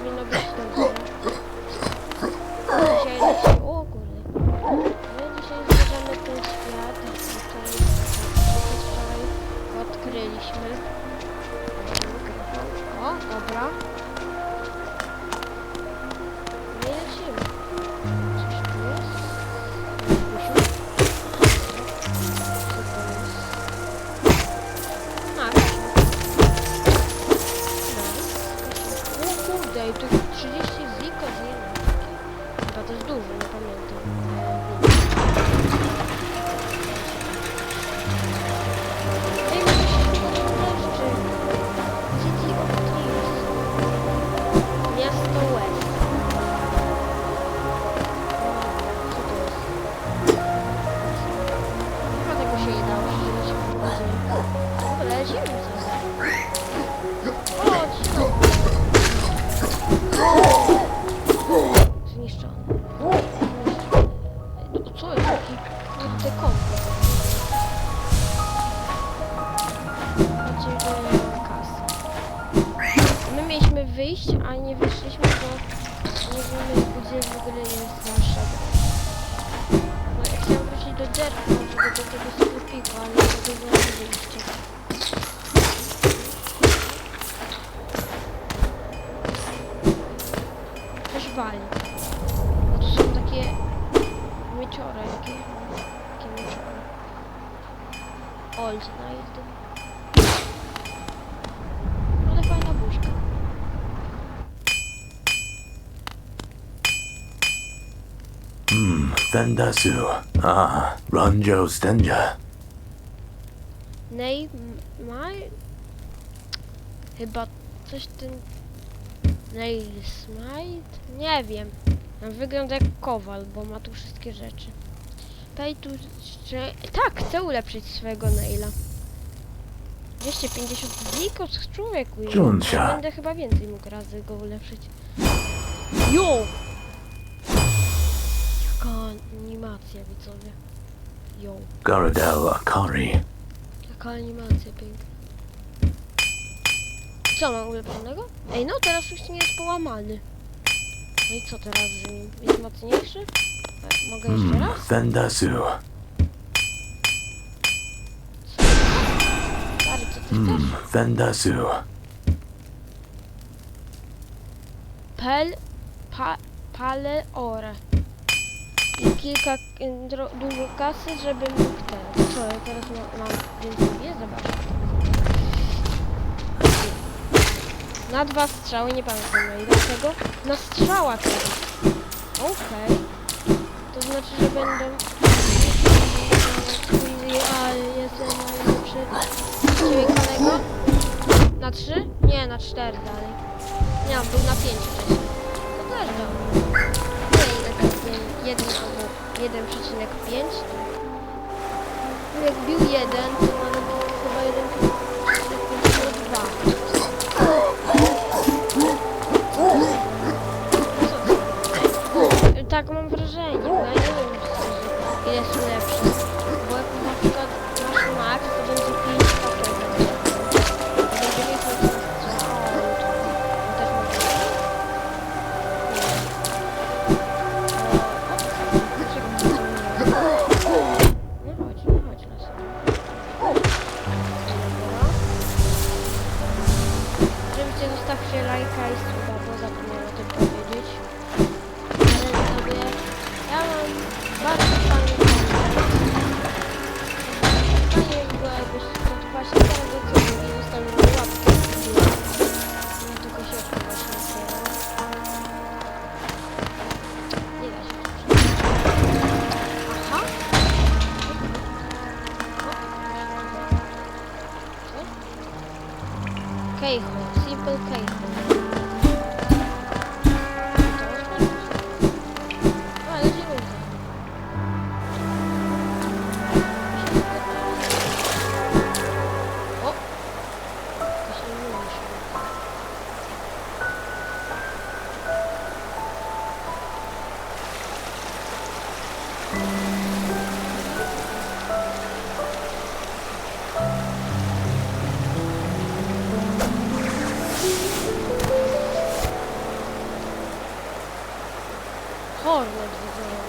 বিভিন্ন একটু mieliśmy wyjść, a nie wyszliśmy, bo nie wiemy gdzie w ogóle jest nasza No ja chciałam wrócić do Jerka, żeby do tego sklepiku, ale nie znaleźć wyjście. Coś wali. A tu są takie mieczory, jakie, jakie mieczory. Old Knight. Fendasu. Ah, Ronjo Stenja. Nej, ma... Chyba coś ten... Nail Smite? Nie wiem. On wygląda jak kowal, bo ma tu wszystkie rzeczy. Pay tu... Że... Tak, chcę ulepszyć swojego Naila. 250 zikos człowieku. Będę chyba więcej mógł razy go ulepszyć. Jo! Animacja widzowie. Jo. Garadel Akari. Jaka animacja piękna. Co mam ulepszonego? Ej, no teraz już nie jest połamany. No i co teraz z nim? Jest mocniejszy? E, Mogę jeszcze Hmm, raz? Fendasu. Stary, co ty Hmm, chcesz? Fendasu. Pel... Pa... Pale ore. I kilka... Dro, dużo kasy, żeby mógł ten... Co, ja teraz ma, mam więcej? Nie, zobacz. Na dwa strzały, nie pamiętam na ile tego. Na strzała teraz. Okej. To znaczy, że będę... Ale jestem najlepszy. Kolego? Na trzy? Nie, na cztery dalej. Nie, był na pięć wcześniej. To też dobrze. Nie, jest? Nie, jeden albo 1,5. No Jak bił jeden, to mamy chyba 1,2.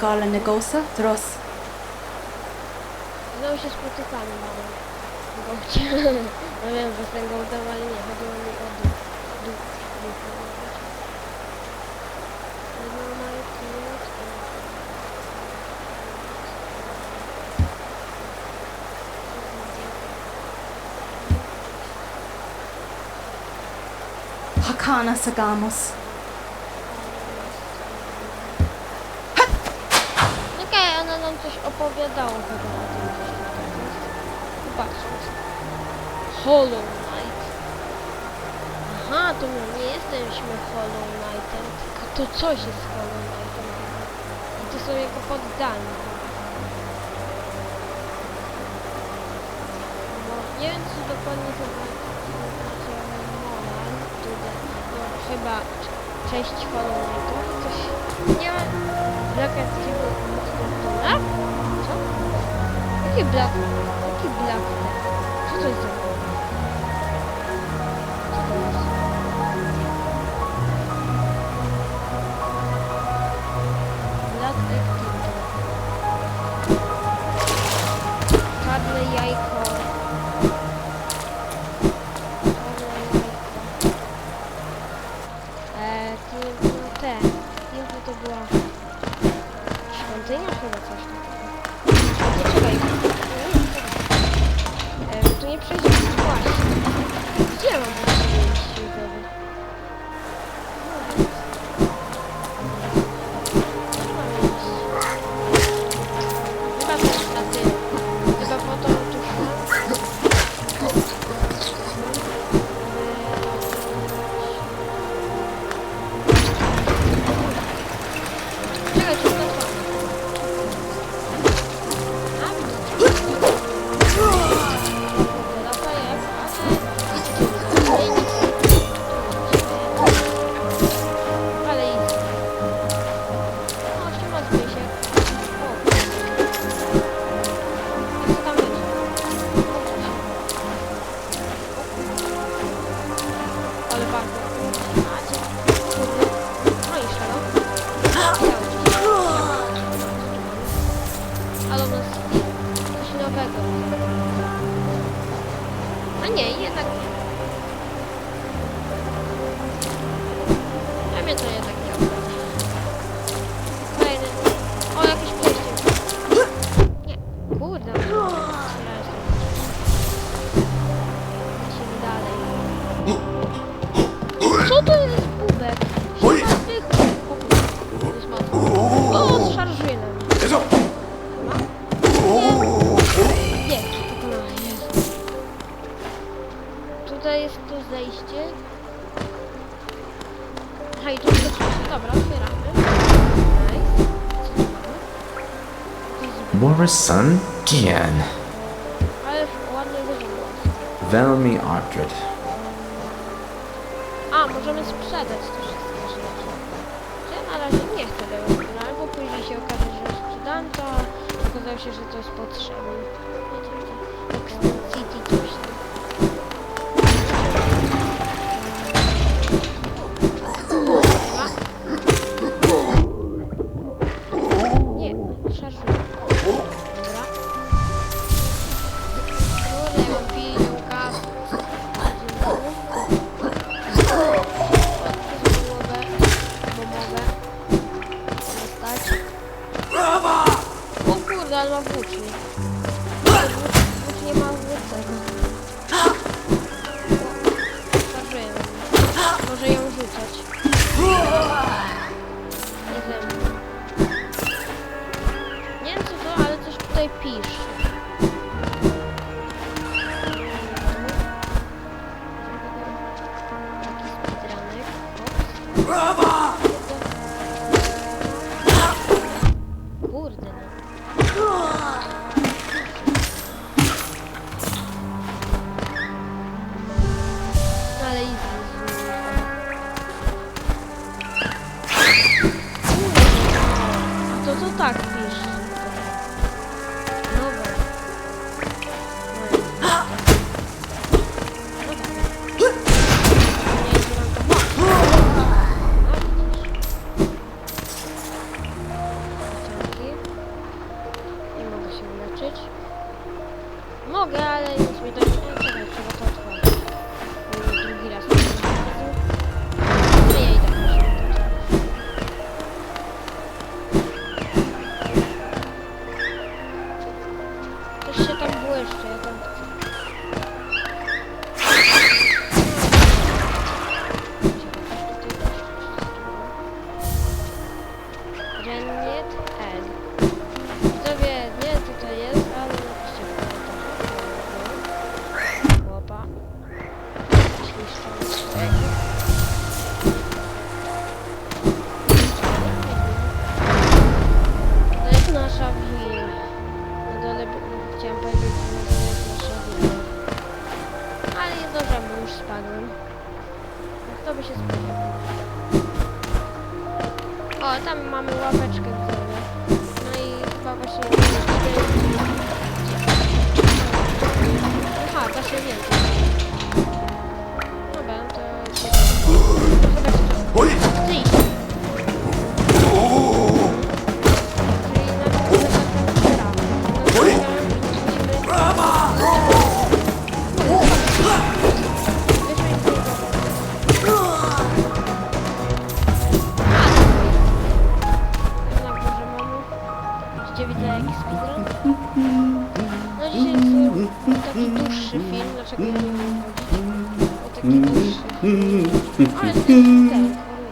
Gala Negosa, Tros. Znowu się spotykamy na gołcie. No wiem, że tym gołtem, ale nie, chodziło mi o. Duch, duch, Hakana Sagamos. Opowiadała chyba o tym coś takiego. Patrząc. Hollow Knight. Aha, to my nie jesteśmy Hollow Knightem, tylko to coś jest Hollow Knightem. I to są jego poddani. Bo nie wiem, czy dokładnie chyba znaczy moral, tutaj, no chyba część Hollow Knightów, coś, nie wiem, Black and Steel Black? Co? Jaki Black? Jaki Black? Co to jest Co to jest? Black Activity. Czarne jajko. Czarne jajko. Eee, to no te. Jaka to była? Świątynia chyba coś takiego. E, tu nie przejdziemy. Właśnie. Gdzie mam Tutaj jest to zejście. Hej, tu jest dobra, otwieramy. To zbyt, Morrison Gian. ale ładnie wygląda. Velmi Ardred. A, możemy sprzedać wszystkie rzeczy. Ja na razie nie chcę tego sprzedać, bo później się okaże, że sprzedam to, okazało się, że to jest potrzebne. Wiecie, to Extend ловучий.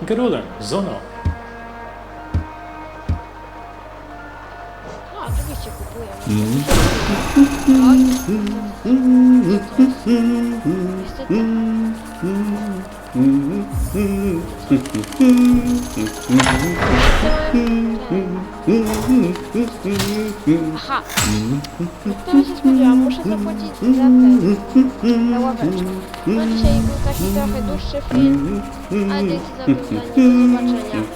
anche ruler, Zono. No, oczywiście kupuję. Aha. No to się spodziewałam, muszę zapłacić za ten, za ławeczkę. No dzisiaj trochę dłuższy film, a dzięki za oglądanie. Do zobaczenia.